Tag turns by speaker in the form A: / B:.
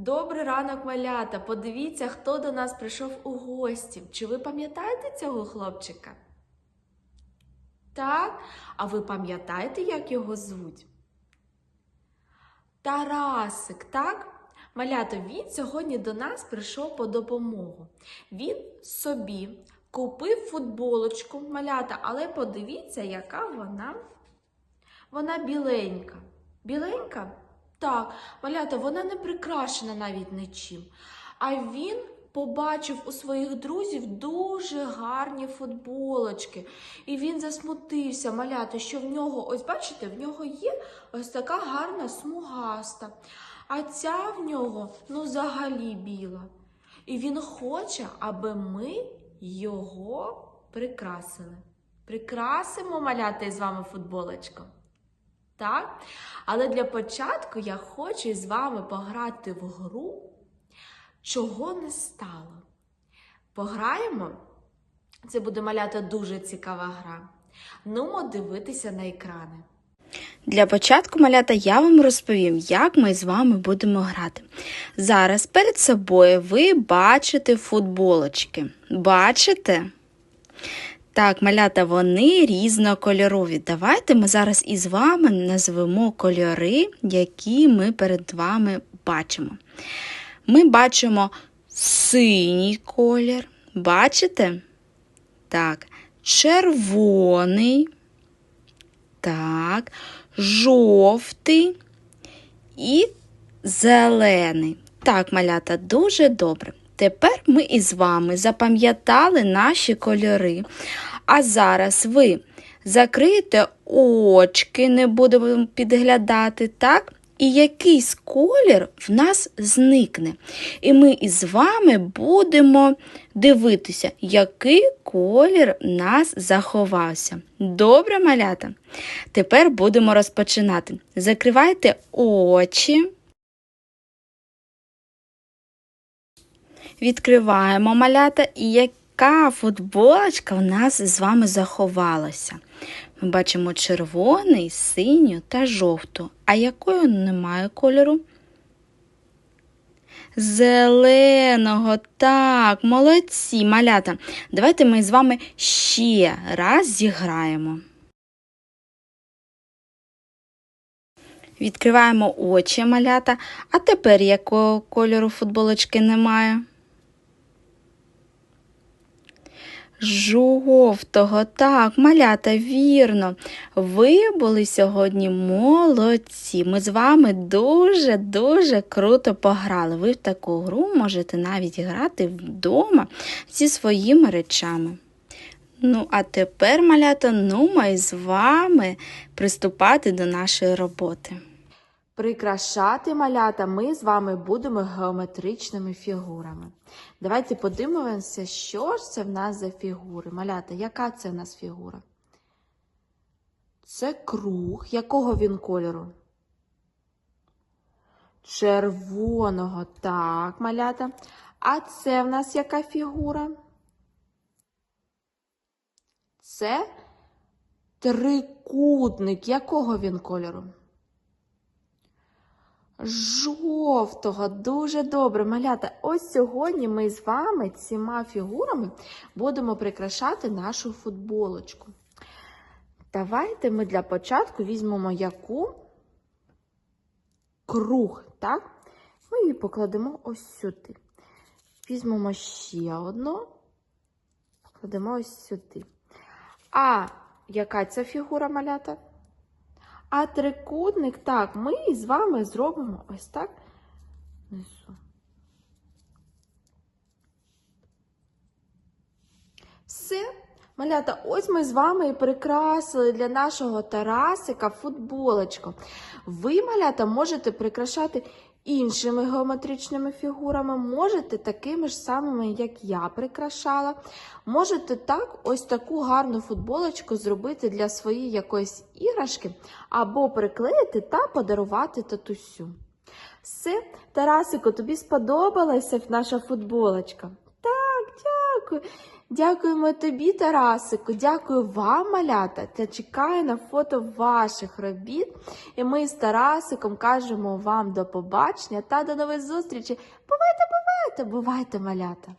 A: Добрий ранок, малята! Подивіться, хто до нас прийшов у гості. Чи ви пам'ятаєте цього хлопчика? Так? А ви пам'ятаєте, як його звуть? Тарасик, так? Малята, він сьогодні до нас прийшов по допомогу. Він собі купив футболочку, малята, але подивіться, яка вона. Вона біленька. Біленька? Так, малята, вона не прикрашена навіть нічим. А він побачив у своїх друзів дуже гарні футболочки. І він засмутився, малята, що в нього, ось бачите, в нього є ось така гарна смугаста. А ця в нього, ну, взагалі біла. І він хоче, аби ми його прикрасили. Прикрасимо малята із вами футболочку. Так? Але для початку я хочу із вами пограти в гру, чого не стало. Пограємо? Це буде малята дуже цікава гра. Нумо дивитися на екрани.
B: Для початку, малята, я вам розповім, як ми з вами будемо грати. Зараз перед собою ви бачите футболочки. Бачите? Так, малята, вони різнокольорові. Давайте ми зараз із вами назвемо кольори, які ми перед вами бачимо. Ми бачимо синій колір. Бачите? Так, червоний. Так, жовтий і зелений. Так, малята, дуже добре. Тепер ми із вами запам'ятали наші кольори. А зараз ви закриєте очки, не будемо підглядати, так? І якийсь колір в нас зникне. І ми із вами будемо дивитися, який колір в нас заховався. Добре, малята? Тепер будемо розпочинати. Закривайте очі. Відкриваємо малята і яка футболочка в нас з вами заховалася. Ми бачимо червоний, синю та жовту. А якої немає кольору? Зеленого, так, молодці, малята. Давайте ми з вами ще раз зіграємо. Відкриваємо очі малята. А тепер якого кольору футболочки немає? Жовтого, так, малята, вірно. Ви були сьогодні молодці. Ми з вами дуже-дуже круто пограли. Ви в таку гру можете навіть грати вдома зі своїми речами. Ну, а тепер, малята, ну ми з вами приступати до нашої роботи.
A: Прикрашати малята ми з вами будемо геометричними фігурами. Давайте подивимося, що ж це в нас за фігури. Малята, яка це в нас фігура? Це круг. Якого він кольору? Червоного. Так, малята. А це в нас яка фігура? Це трикутник. Якого він кольору? Жовтого, дуже добре, малята. Ось сьогодні ми з вами цими фігурами будемо прикрашати нашу футболочку. Давайте ми для початку візьмемо яку круг, так? Ми її покладемо ось сюди. Візьмемо ще одну, покладемо ось сюди. А яка це фігура малята? А трикутник, так, ми з вами зробимо ось так. Все, малята, ось ми з вами і прикрасили для нашого Тарасика футболочку. Ви, малята, можете прикрашати іншими геометричними фігурами, можете такими ж самими, як я прикрашала. Можете так ось таку гарну футболочку зробити для своєї якоїсь іграшки, або приклеїти та подарувати татусю. Все, Тарасику, тобі сподобалася наша футболочка? Так, дякую. Дякуємо тобі, Тарасику, дякую вам, малята, та чекаю на фото ваших робіт. І ми з Тарасиком кажемо вам до побачення та до нових зустрічей. Бувайте, бувайте, бувайте, малята!